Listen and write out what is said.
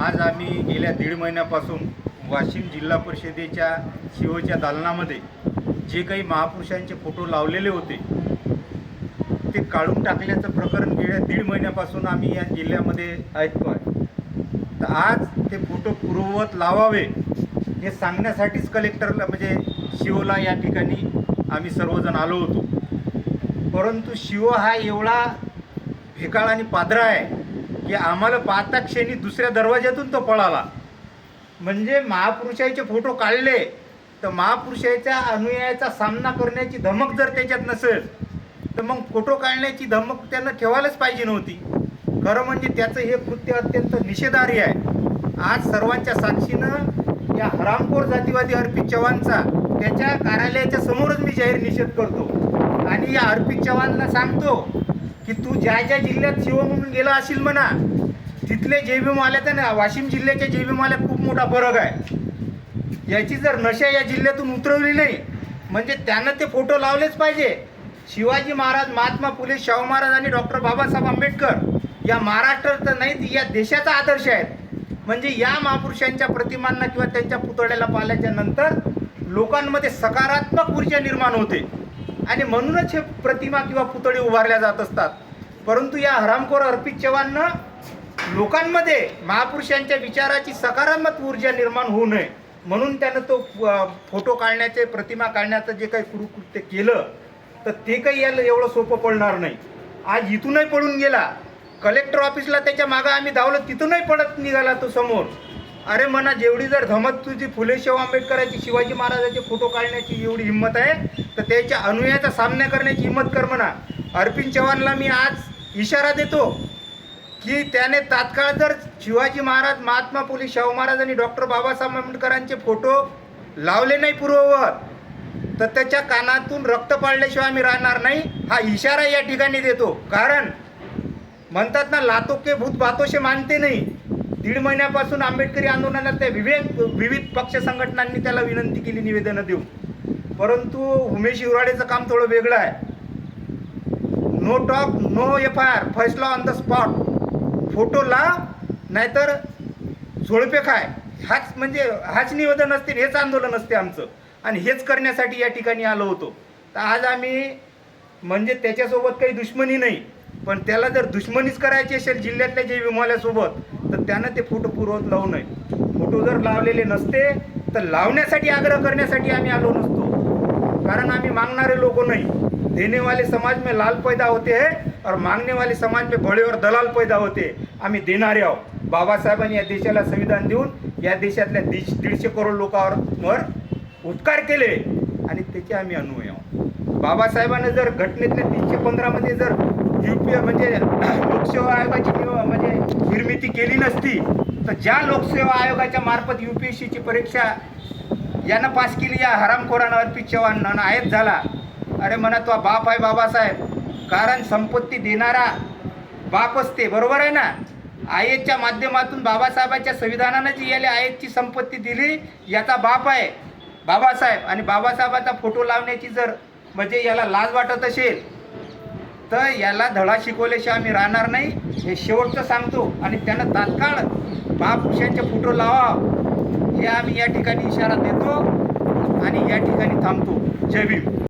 आज आम्ही गेल्या दीड महिन्यापासून वाशिम जिल्हा परिषदेच्या शिवच्या दालनामध्ये जे काही महापुरुषांचे फोटो लावलेले होते ते काढून टाकल्याचं प्रकरण गेल्या दीड महिन्यापासून आम्ही या जिल्ह्यामध्ये ऐकतो आहे तर आज ते फोटो पूर्ववत लावावे हे सांगण्यासाठीच कलेक्टरला म्हणजे शिवला या ठिकाणी आम्ही सर्वजण आलो होतो. परंतु शिव हा एवढा भेकाळ आणि पादरा आहे की आम्हाला पाहता क्षणी दुसऱ्या दरवाज्यातून तो पळाला. म्हणजे महापुरुषाचे फोटो काढले तर महापुरुषाच्या अनुयायाचा सामना करण्याची धमक जर त्याच्यात नसेल तर मग फोटो काढण्याची धमक त्यांना ठेवायलाच पाहिजे नव्हती. खरं म्हणजे त्याचं हे कृत्य अत्यंत निषेधार्ह आहे. आज सर्वांच्या साक्षीनं या हरामखोर जातीवादी अर्पित चव्हाणचा त्याच्या कार्यालयाच्या समोरच मी जाहीर निषेध करतो. आणि या अर्पित चव्हाणला सांगतो की तू ज्या ज्या जिल्ह्यात शिव म्हणून गेला असेल म्हणा तिथले जैविमाल्यात आहे ना वाशिम जिल्ह्याच्या जैविमाल्यात खूप मोठा फरक आहे. याची जर नशा या जिल्ह्यातून उतरवली नाही म्हणजे त्यांना ते फोटो लावलेच पाहिजे. शिवाजी महाराज महात्मा फुले शाहू महाराज आणि डॉक्टर बाबासाहेब आंबेडकर या महाराष्ट्र तर नाही या देशाचा आदर्श आहेत. म्हणजे या महापुरुषांच्या प्रतिमांना किंवा त्यांच्या पुतळ्याला पाहिल्याच्या नंतर लोकांमध्ये सकारात्मक ऊर्जा निर्माण होते. आणि म्हणूनच हे प्रतिमा किंवा पुतळे उभारल्या जात असतात. परंतु या हरामखोर अर्पित चव्हाणनं लोकांमध्ये महापुरुषांच्या विचाराची सकारात्मक ऊर्जा निर्माण होऊ नये. म्हणून त्यानं तो फोटो काढण्याचे प्रतिमा काढण्याचं जे काही कुरुकृत्य केलं तर ते काही याला एवढं सोपं पडणार नाही. आज इथूनही पडून गेला. कलेक्टर ऑफिसला त्याच्या मागं आम्ही धावलो तिथूनही पडत निघाला तो समोर. अरे म्हणा जेवढी जर धमक तुझी फुले शाहू आंबेडकरांची शिवाजी महाराजाचे फोटो काढण्याची एवढी हिंमत आहे तर त्याच्या अनुयायाचा सामना करण्याची हिंमत कर म्हणा अर्पिन चव्हाणला मी आज इशारा देतो की त्याने तात्काळ जर शिवाजी महाराज महात्मा फुले शाहू महाराज आणि डॉक्टर बाबासाहेब आंबेडकरांचे फोटो लावले नाही पूर्ववर तर त्याच्या कानातून रक्त पाळल्याशिवाय आम्ही राहणार नाही हा इशारा या ठिकाणी देतो. कारण म्हणतात ना लातो के भूत बातोशे मानते नाही. दीड महिन्यापासून आंबेडकरी आंदोलनात त्या विवेक विविध पक्ष संघटनांनी त्याला विनंती केली निवेदनं देऊन. परंतु उमेश हिवराडेचं काम थोडं वेगळं आहे. No talk no F I R फैसला ऑन द स्पॉट फोटो ला नाहीतर झोळपे खाय. हाच म्हणजे हाच निवेदन असते हेच आंदोलन असते आमचं. आणि हेच करण्यासाठी या ठिकाणी आलो होतो. तर आज आम्ही म्हणजे त्याच्यासोबत काही दुश्मनी नाही. पण त्याला जर दुश्मनीच करायची असेल जिल्ह्यातल्या जे विमाल्यासोबत तर त्यानं ते फोटो पुरवत लावू नये. फोटो जर लावलेले नसते तर लावण्यासाठी आग्रह करण्यासाठी आम्ही आलो नसतो. कारण आम्ही मागणारे लोक नाही. देने वाले समाज में लाल पैदा होते हैं और मांगने वाले समाज में बड़े और दलाल पैदा होते. आम्ही देणारे आहोत. बाबासाहेबांनी या देशाला संविधान देऊन या देशातल्या दीडशे दीडशे करोड लोकांवर वर उपकार केले. आणि त्याचे आम्ही अनुय आहोत. बाबासाहेबांनी जर घटनेतल्या तीनशे पंधरामध्ये जर युपीए म्हणजे लोकसेवा आयोगाची म्हणजे निर्मिती केली नसती तर ज्या लोकसेवा आयोगाच्या मार्फत यू पी एस सीची परीक्षा यानं पास केली या हरामखोरानं अर्पित चव्हाण आयत झाला. अरे म्हणा तो बाप आहे बाबासाहेब. कारण संपत्ती देणारा बाप असते बरोबर आहे ना? आयतच्या माध्यमातून बाबासाहेबाच्या संविधानानं जी याला आयतची संपत्ती दिली याचा बाप आहे बाबासाहेब. आणि बाबासाहेबाचा फोटो लावण्याची जर म्हणजे याला लाज वाटत असेल तर याला धडा शिकवल्याशिवाय आम्ही राहणार नाही. हे शेवटचं सांगतो आणि त्यानं तात्काळ महापुरुषांचे फोटो लावा. हे आम्ही या ठिकाणी इशारा देतो आणि या ठिकाणी थांबतो. जय भीम.